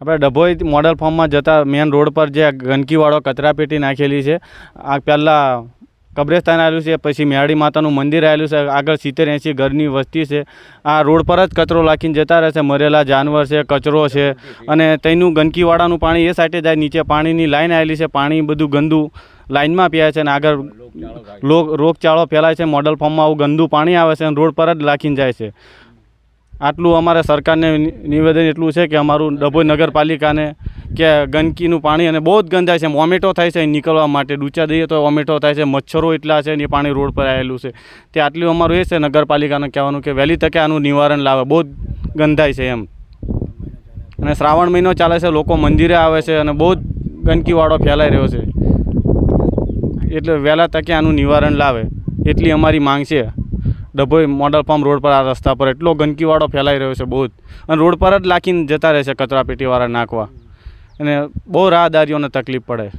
આપણે ડભોઈ મોડલ ફોર્મમાં જતા મેન રોડ પર જે ગંદકીવાળો કચરાપેટી નાખેલી છે આ પહેલાં કબ્રેસ્તાન આવેલું છે પછી મેળી માતાનું મંદિર આવેલું છે આગળ સિત્તેર એંસી ઘરની વસ્તી છે. આ રોડ પર જ કચરો લાખીને જતા રહે છે મરેલા જાનવર છે કચરો છે અને તેનું ગંદકીવાળાનું પાણી એ સાઈડે જાય નીચે પાણીની લાઈન આવેલી છે પાણી બધું ગંદુ લાઇનમાં પીએ છે અને આગળ રોગચાળો ફેલાય છે મોડલ ફોર્મમાં આવું ગંદુ પાણી આવે છે અને રોડ પર જ લાખીને જાય છે. આટલું અમારે સરકારને નિવેદન એટલું છે કે અમારું ડભોઈ નગરપાલિકાને કે ગંદકીનું પાણી અને બહુ જ ગંદા છે, વોમેટો થાય છે નીકળવા માટે. ડૂચા દઈએ તો વોમેટો થાય છે, મચ્છરો એટલા છે ને એ પાણી રોડ પર આવેલું છે. તે આટલું અમારું એ છે નગરપાલિકાને કહેવાનું કે વહેલી તકે આનું નિવારણ લાવે. બહુ જ ગંધાય છે એમ. અને શ્રાવણ મહિનો ચાલે છે, લોકો મંદિરે આવે છે અને બહુ જ ગંદકીવાળો ફેલાઈ રહ્યો છે. એટલે વહેલા તકે આનું નિવારણ લાવે. એટલી અમારી માંગ છે. ડભોઈ મોડલ પંપ રોડ પર આ રસ્તા પર એટલો ગંદકીવાળો ફેલાઈ રહ્યો છે બહુ જ અને રોડ પર જ લાખીને જતા રહે છે કચરાપેટીવાળા નાખવા. અને બહુ રાહદારીઓને તકલીફ પડે.